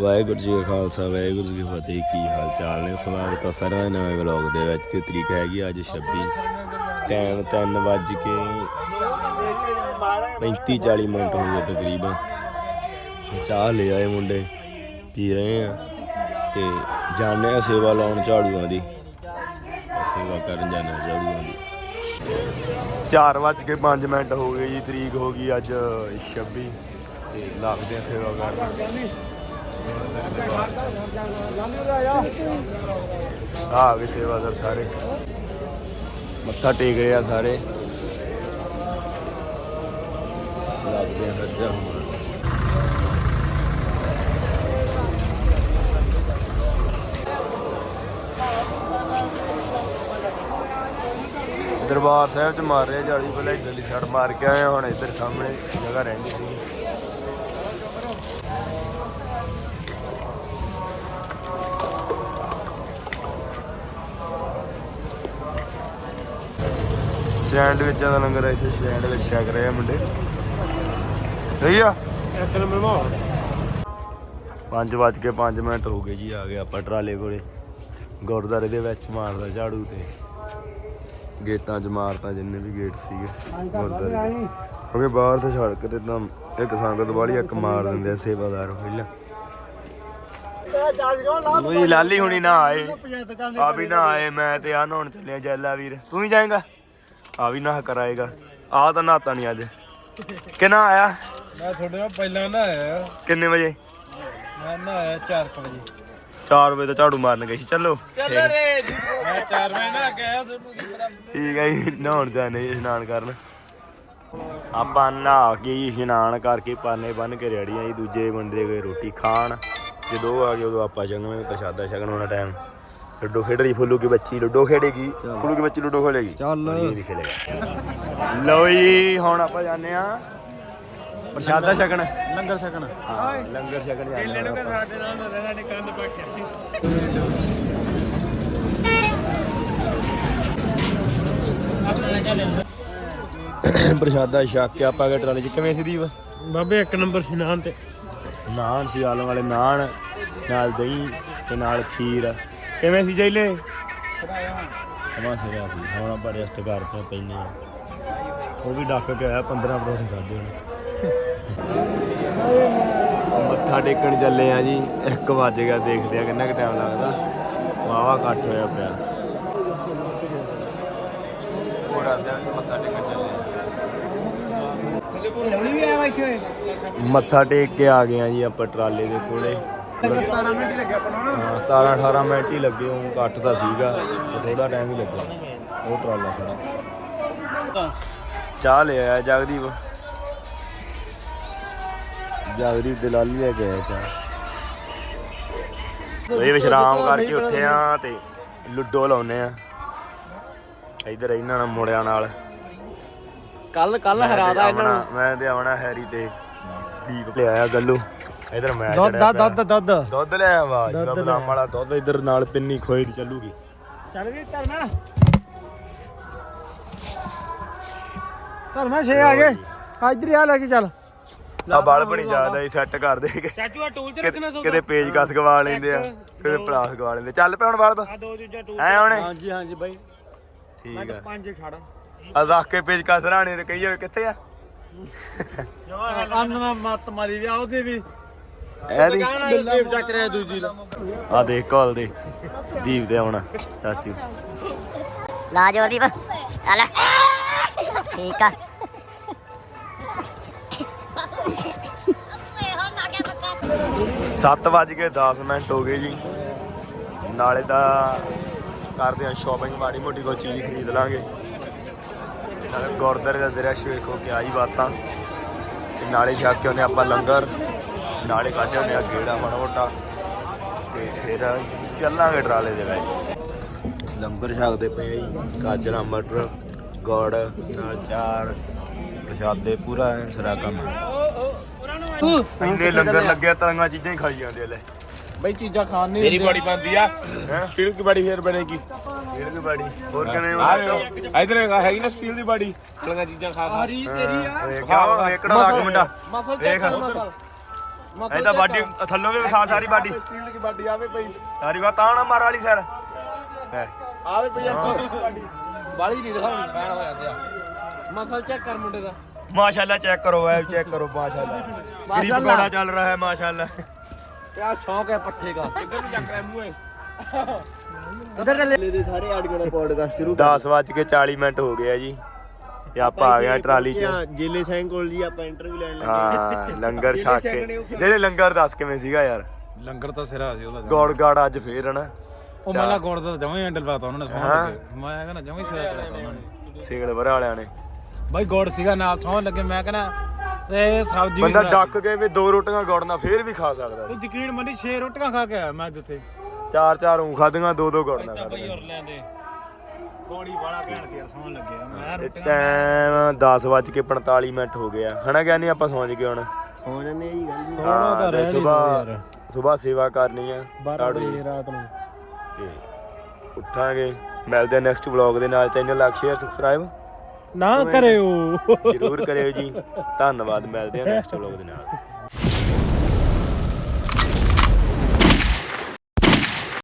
ਵਾਹਿਗੁਰੂ ਜੀ ਕਾ ਖਾਲਸਾ, ਵਾਹਿਗੁਰੂ ਜੀ ਕੀ ਫਤਿਹ। ਕੀ ਹਾਲ ਚਾਲ ਨੇ? ਸਵਾਗਤ ਹੈ ਸਾਰਿਆਂ ਦਾ ਨਵੇਂ ਵਲੌਗ ਦੇ ਵਿੱਚ। ਤੇ ਤਰੀਕ ਹੈਗੀ ਅੱਜ 26 ਟਾਈਮ 3 ਵੱਜ ਕੇ 35 40 ਮਿੰਟ ਹੋ ਗਏ ਤਕਰੀਬਨ। ਤੇ ਚਾਹ ਲੈ ਆਏ ਮੁੰਡੇ। ਪੀ ਰਹੇ ਆ। ਤੇ ਜਾਣੇ ਆ ਸੇਵਾ ਲਾਉਣ ਝਾੜੂਆਂ ਦੀ। ਸੇਵਾ ਕਰਨ ਜਾਣੇ ਆ ਝਾੜੂਆਂ ਦੀ। 4 ਵੱਜ ਕੇ 5 ਮਿੰਟ ਹੋ ਗਏ ਜੀ। ਤਰੀਕ ਹੋ ਗਈ ਅੱਜ 26 ਤੇ ਲੱਗਦੇ ਆ ਸੇਵਾ ਕਰਨ। ਆ ਗਏ ਸੇਵਾਦਾਰ ਸਾਰੇ। ਮੱਥਾ ਟੇਕ ਰਹੇ ਆ ਸਾਰੇ। ਲੱਗਦੇ ਆ ਫਿਰ ਦਰਬਾਰ ਸਾਹਿਬ ਚ ਮਾਰ ਰਿਹਾ ਜਾਲੀ ਪਹਿਲਾਂ ਇੱਧਰਲੀ ਛੜ ਮਾਰ ਕੇ ਆਏ ਹੁਣ ਇੱਧਰ ਸਾਹਮਣੇ ਜਗ੍ਹਾ ਰਹਿੰਦੀ ਸੀ ਸੈਂਡਵਿਚਾਂ ਦਾ ਲੰਗਰ ਆ, ਇੱਥੇ ਸੈਂਡਵਿਚ ਛਕ ਰਹੇ ਆ ਮੁੰਡੇ। ਸਹੀ ਆ? ਇੱਕ ਨੰਬਰ ਮਾਹੌਲ 5 ਵੱਜ ਕੇ 5 ਮਿੰਟ ਹੋ ਗਏ ਜੀ, ਆ ਗਏ ਆਪਾਂ ਟਰਾਲੇ ਕੋਲੇ। ਗੁਰਦਾਰੇ ਦੇ ਵਿੱਚ ਮਾਰਦਾ ਝਾੜੂ ਤੇ। ਗੇਟਾਂ 'ਚ ਮਾਰਤਾ ਜਿੰਨੇ ਵੀ ਗੇਟ ਸੀਗੇ ਗੁਰਦਾਰੇ ਕਿਉਂਕਿ ਬਾਹਰ ਤੇ ਸੜਕ ਤੇ ਤਾਂ ਇੱਕ ਸੰਗਤ ਵਾਲੀ ਇੱਕ ਮਾਰ ਦਿੰਦੇ ਆ ਸੇਵਾਦਾਰ ਪਹਿਲਾਂ ਕੋਈ ਲਾਲੀ ਹੁਣੀ ਨਾ ਆਏ। ਆ ਵੀ ਨਾ ਆਏ, ਮੈਂ ਤੇ ਆ ਨਹਾਉਣ ਚੱਲਿਆ ਜੈਲਾ ਵੀਰ ਤੂੰ ਹੀ ਜਾਏਗਾ? ਆ ਵੀ ਨਾ ਕਰਾਏਗਾ ਆ ਤਾਂ ਨਹਾਤਾ ਨਹੀਂ ਅੱਜ। ਕਿਨਾ ਆਇਆ? ਮੈਂ ਤੁਹਾਡੇ ਨਾਲ ਪਹਿਲਾਂ ਨਾ ਆਇਆ ਕਿੰਨੇ ਵਜੇ? ਮੈਂ ਨਾ ਆਇਆ 4 ਵਜੇ। 4 ਵਜੇ ਤਾਂ ਝਾੜੂ ਮਾਰਨ ਗਈ ਸੀ। ਚੱਲੋ। ਚੱਲ ਰੇ। ਮੈਂ 4 ਵਜੇ ਨਾ ਗਿਆ ਤੁਹਾਨੂੰ ਕੀ ਪਤਾ। ਠੀਕ ਹੈ ਜੀ ਨਹਾਉਣ ਜਾਣੇ ਇਸ਼ਨਾਨ ਕਰਨ। ਆਪਾਂ ਨਹਾ ਕੇ ਇਸ਼ਨਾਨ ਕਰਕੇ ਪਾਨੇ ਬੰਨ ਕੇ ਰੈਡੀ ਆ ਜੀ ਦੂਜੇ ਬੰਦੇ ਗਏ ਰੋਟੀ ਖਾਣ। ਜਦੋਂ ਆ ਗਏ ਉਦੋਂ ਆਪਾਂ ਛਕਾਂਗੇ ਪ੍ਰਸ਼ਾਦਾ ਛਕਣ ਹੋਣਾ ਟਾਈਮ ਲੁੱਡੋ ਖੇਡ ਰਹੀ ਫੁੱਲੂ ਕੀ ਬੱਚੀ ਲੁੱਡੋ ਖੇਡੇਗੀ। ਫੁੱਲੂ ਕੀ ਬੱਚੀ ਲੁੱਡੋ ਖੇਡੇਗੀ। ਚੱਲ। ਇਹ ਵੀ ਖੇਲੇਗਾ ਲਓ ਜੀ ਹੁਣ ਆਪਾਂ ਜਾਂਦੇ ਆ ਪ੍ਰਸ਼ਾਦਾ ਛਕਣ। ਲੰਗਰ ਛਕਣ। ਹਾਂ ਲੰਗਰ ਛਕਣ ਜਾਂਦੇ ਹਾਂ ਆਪਾਂ। ਸਾਡੇ ਨਾਲ ਸਾਡੇ ਕੰਨ ਪੱਕਿਆ ਪ੍ਰਸ਼ਾਦਾ ਛਕ ਕੇ ਆਪਾਂ ਗਏ ਟਰਾਲੇ 'ਚ ਕਿਵੇਂ ਸੀ ਦੀਪ? ਬਾਬੇ ਇੱਕ ਨੰਬਰ ਸੀ ਨਾਨ ਤੇ। ਨਾਨ ਸੀ ਆਲੂ ਵਾਲੇ ਨਾਨ ਨਾਲ ਦਹੀਂ ਤੇ ਨਾਲ ਖੀਰ। ਕਿਵੇਂ ਸੀ ਜੈਲੇ? ਸਮਾਂ ਸਿਰਿਆ ਸੀ ਹੁਣ ਆਪਾਂ ਰੈਸਟ ਕਰਦੇ ਪੈਨੇ ਆ ਉਹ ਵੀ ਡੱਕ ਕੇ ਆਇਆ 15 ਪਰੋਸੇ ਖਾਦੇ ਹੁਣ ਮੱਥਾ ਟੇਕਣ ਚੱਲੇ ਆ ਜੀ 1 ਵਜ ਗਿਆ ਦੇਖਦੇ ਆ ਕਿੰਨਾ ਕੁ ਟਾਈਮ ਲੱਗਦਾ। ਵਾਵਾ ਇਕੱਠ ਹੋਇਆ ਪਿਆ। ਮੱਥਾ ਟੇਕਣ ਚੱਲੇ ਆ ਲਵਲੀ ਵੀ ਆਇਆ ਇੱਥੇ ਮੱਥਾ ਟੇਕ ਕੇ ਆ ਗਏ ਆ ਜੀ ਆਪਾਂ ਟਰਾਲੇ ਦੇ ਕੋਲੇ। 17 ਮਿੰਟ ਹੀ ਲੱਗਿਆ ਆਪਾਂ ਨੂੰ ਹਾਂ 17 18 ਮਿੰਟ ਹੀ ਲੱਗੇ ਉਹ ਘੱਟ ਤਾਂ ਸੀਗਾ ਥੋੜਾ ਟਾਈਮ ਹੀ ਲੱਗਾ ਉਹ ਟਰਾਲਾ ਖੜਾ ਚਾਹ ਲੈ ਆਇਆ ਜਗਦੀਪ। ਜਗਦੀਪ ਦੇ ਲਾਲੀ ਲੈ ਕੇ ਆਇਆ ਚਾਹ। ਇਹ ਵਿਸ਼ਰਾਮ ਕਰਕੇ ਉੱਠੇ ਆ ਤੇ ਲੁੱਡੋ ਲਾਉਨੇ ਆ। ਇਧਰ ਇਹਨਾਂ ਨਾਲ ਮੁੰਡਿਆਂ ਨਾਲ। ਕੱਲ ਕੱਲ ਤੇ ਆਵਣਾ- ਮੈਂ ਤੇ ਆਵਣਾ ਹੈਰੀ ਤੇ ਦੀਪ ਲੈ ਆਇਆ ਗੱਲੂ। ਇਧਰ ਮੈਂ ਚੜਿਆ ਪਿਆ। ਦੁੱਧ ਦੁੱਧ। ਲੈ ਆ ਵਾ ਬਦਾਮ ਵਾਲਾ ਦੁੱਧ ਇਧਰ ਨਾਲ ਪਿੰਨੀ ਖੋਏ ਦੀ ਚੱਲੂਗੀ। ਚੱਲ ਵੀ ਧਰਨਾ ਧਰਨਾ ਛੇ ਆ ਗਏ। ਇਧਰ ਆ ਲੈ ਕੇ ਚੱਲ। ਆ ਬਲ ਬਣੀ ਜ਼ਿਆਦਾ ਹੀ ਸੈੱਟ ਕਰ ਦੇ ਕੇ। ਚਾਚੂ ਆ ਟੂਲ ਚ ਕਿਤੇ ਕਿਤੇ ਪੇਜ ਕਸ ਗਵਾ ਲੈਂਦੇ ਆ ਕਿਤੇ ਪਲਾਸ ਗਵਾ ਲੈਂਦੇ। ਚੱਲ ਪਿਆ ਹੁਣ ਬਲ ਆ ਦੋ ਚੀਜ਼ਾਂ ਟੂਲ ਐ ਹੁਣੇ? ਹਾਂਜੀ ਹਾਂਜੀ ਬਾਈ। ਠੀਕ ਆ। ਪੰਜ ਖੜਾ ਆ ਰੱਖ ਕੇ ਪੇਜ ਕਸ ਰਾਣੇ ਤੇ ਕਹੀਏ ਕਿੱਥੇ ਆ? ਅੰਨ ਨਾਲ ਮੱਤ ਮਾਰੀ ਵਿਆ ਉਹਦੇ ਵੀ ਐਦੀ ਬਿੱਲਾ ਚੱਕ ਰਿਹਾ ਦੂਜੀ ਲਾ ਆ ਦੇਖ ਕਾਲ ਦੇ। ਦੀਪ ਦੇ ਆਉਣਾ ਚਾਚੂ। ਲਾ ਜੋਦੀਪ ਆ ਲੈ। ਠੀਕ ਆ। 7 ਵੱਜ ਕੇ 10 ਮਿੰਟ ਹੋ ਗਏ ਜੀ। ਨਾਲੇ ਤਾਂ ਕਰਦੇ ਆ ਸ਼ਾਪਿੰਗ ਮਾੜੀ ਮੋਟੀ ਕੋਈ ਚੀਜ਼ ਖਰੀਦ ਲਾਂਗੇ। ਨਾਲੇ ਗੁਰਦਾਰੇ ਦਾ ਦ੍ਰਿਸ਼ ਵੇਖੋ ਕਿ ਆਈ ਬਾਤਾਂ। ਤੇ ਨਾਲੇ ਛੱਕ ਕੇ ਉਹਨੇ ਆਪਾਂ ਲੰਗਰ। ਨਾਲੇ ਕੱਢੇ ਉਹਨੇ ਆ ਗੇੜਾ ਮਾੜਾ ਮੋਟਾ। ਤੇ ਫਿਰ ਚੱਲਾਂਗੇ ਟਰਾਲੇ ਦੇ ਵਿੱਚ। ਲੰਗਰ ਛਕਦੇ ਪਏ ਜੀ ਗਾਜਰਾਂ ਮਟਰ ਗੁੜ ਨਾਲ ਚਾਰ ਪ੍ਰਸ਼ਾਦੇ ਪੂਰਾ ਸਰਾ ਕੰਮ ਇੰਨੇ ਲੰਗਰ ਲੱਗਿਆ ਤਰ੍ਹਾਂ ਚੀਜ਼ਾਂ ਹੀ ਖਾਈ ਜਾਂਦੇ ਲੈ। ਬਈ ਚੀਜ਼ਾਂ ਖਾਣ ਨਹੀਂ ਮੇਰੀ ਬੜੀ ਬੰਦੀ ਆ। ਹੈ? ਸਟੀਲ ਦੀ ਬੜੀ ਫੇਰ ਬਣੇਗੀ। ਇਹ ਕੀ ਬਾੜੀ ਹੋਰ ਕਿਵੇਂ ਆ ਇਧਰ ਹੈਗੀ ਨਾ ਸਟੀਲ ਦੀ ਬੜੀ। ਚਲੀਆਂ ਚੀਜ਼ਾਂ ਖਾ ਖਾ। ਤੇਰੀ ਆ। ਕਿਆ ਵੇਖਣਾ ਲੱਗ ਮੁੰਡਾ। ਮਸਲ ਵੇਖ। ਚੈੱਕ ਕਰ ਮਸਲ। ਇਹ ਤਾਂ ਬਾਡੀ ਥੱਲੋਂ ਵੀ ਵਿਖਾ ਸਾਰੀ ਬਾਡੀ। ਸਟੀਲ ਦੀ ਬਾਡੀ ਆਵੇ ਪਈ। ਸਾਰੀ ਵਾ ਤਾਂ ਨਾ ਮਾਰ ਵਾਲੀ ਸਰ। ਆਵੇ ਪਈ ਆ। ਬਾਡੀ ਬਾਲੀ ਨਹੀਂ ਦਿਖਾਉਣੀ ਪੈਣ ਹੋ ਜਾਂਦੇ ਆ। ਮਸਲ ਚੈੱਕ ਕਰ ਮੁੰਡੇ ਦਾ। ਮਾਸ਼ਾਅੱਲਾ ਚੈੱਕ ਕਰੋ ਐ ਚੈੱਕ ਕਰੋ ਮਾਸ਼ਾਅੱਲਾ। ਗਰੀਬ ਮਾਸ਼ਾਅੱਲਾ। ਪਕੌੜਾ ਚੱਲ ਰਿਹਾ ਹੈ ਮਾਸ਼ਾਅੱਲਾ। ਕਿਆ ਸ਼ੌਕ ਹੈ ਪੱਠੇ ਦਾ। ਕਿੱਧਰ ਨੂੰ ਚੱਕ ਰਿਹਾ ਮੂੰਹ ਉਧਰ ਚੱਲੇ? ਦੇ ਸਾਰੇ ਆਡੀਓ ਦਾ ਪੋਡਕਾਸਟ ਸ਼ੁਰੂ 10 ਵੱਜ ਕੇ 40 ਮਿੰਟ ਹੋ ਗਏ ਆ ਜੀ। ਤੇ ਆਪਾਂ ਆ ਗਏ ਆ ਟਰਾਲੀ 'ਚ। ਜੇਲੇ ਸਿੰਘ ਕੋਲ ਜੀ ਆਪਾਂ ਇੰਟਰਵਿਊ ਲੈਣ ਲੱਗੇ। ਹਾਂ ਲੰਗਰ ਛਕ ਕੇ। ਜਿਹੜੇ ਲੰਗਰ ਦੱਸ ਕਿਵੇਂ ਸੀਗਾ ਯਾਰ? ਲੰਗਰ ਤਾਂ ਸਿਰਾ ਸੀ ਉਹਦਾ ਗੋੜ ਗਾੜ ਅੱਜ ਫੇਰ ਹਨਾ? ਉਹ ਮੱਲਾ ਗੋੜ ਦਾ ਜਮਾਂ ਹੀ ਹੈਂਡਲ ਪਾਤਾ ਉਹਨਾਂ ਨੇ ਲੱਗੇ। ਮੈਂ ਕਹਿੰਦਾ ਜਮਾਂ ਹੀ ਸਿਰਾ ਚਲਾਤਾ ਉਹਨਾਂ ਨੇ। ਸੇਗਲ ਵਰ ਵਾਲਿਆਂ ਨੇ। ਬਾਈ ਗੋੜ ਸੀਗਾ ਨਾਲ ਸੌਣ ਲੱਗੇ। ਮੈਂ ਕਹਿੰਦਾ ਤੇ ਸਬਜ਼ੀ ਵੀ ਬੰਦਾ ਡੱਕ ਕੇ ਵੀ ਦੋ ਰੋਟੀਆਂ ਗੋੜਨਾ ਫੇਰ ਵੀ ਖਾ ਸਕਦਾ ਤੂੰ ਯਕੀਨ ਮੰਨੀ 6 ਰੋਟੀਆਂ ਖਾ ਕੇ ਆਇਆ ਮੈਂ ਜਿੱਥੇ ਚਾਰ ਚਾਰ ਉਂ ਖਾਦੀਆਂ ਦੋ ਦੋ ਗੋੜਨਾ ਖਾਦੀਆਂ ਲੈਂਦੇ। ਗੋੜੀ ਵਾਲਾ ਕਹਿਣ ਸੀ ਯਾਰ ਸੌਣ ਲੱਗੇ ਆ। ਮੈਂ ਰੋਟੀਆਂ ਟਾਈਮ 10 ਵੱਜ ਕੇ 45 ਮਿੰਟ ਹੋ ਗਏ ਆ। ਹਨਾ ਗਿਆਨੀ ਆਪਾਂ ਸੌਂ ਜਗੇ ਹੁਣ? ਸੌ ਜਾਂਦੇ ਆ ਜੀ ਗੱਲ ਨੀ। ਤੇ ਸਵੇਰ ਸਵੇਰ ਸੇਵਾ ਕਰਨੀ ਆ 12 ਵਜੇ ਰਾਤ ਨੂੰ। ਤੇ ਉੱਠਾਂਗੇ। ਮਿਲਦੇ ਆ ਨੈਕਸਟ ਵਲੌਗ ਦੇ ਨਾਲ। ਚੈਨਲ ਲਾਈਕ ਸ਼ੇਅਰ ਸਬਸਕ੍ਰਾਈਬ ਨਾ ਕਰਿਓ। ਜਰੂਰ ਕਰਿਓ ਜੀ। ਧੰਨਵਾਦ ਮਿਲਦੇ ਆ ਨੈਕਸਟ ਵਲੌਗ ਦੇ ਨਾਲ।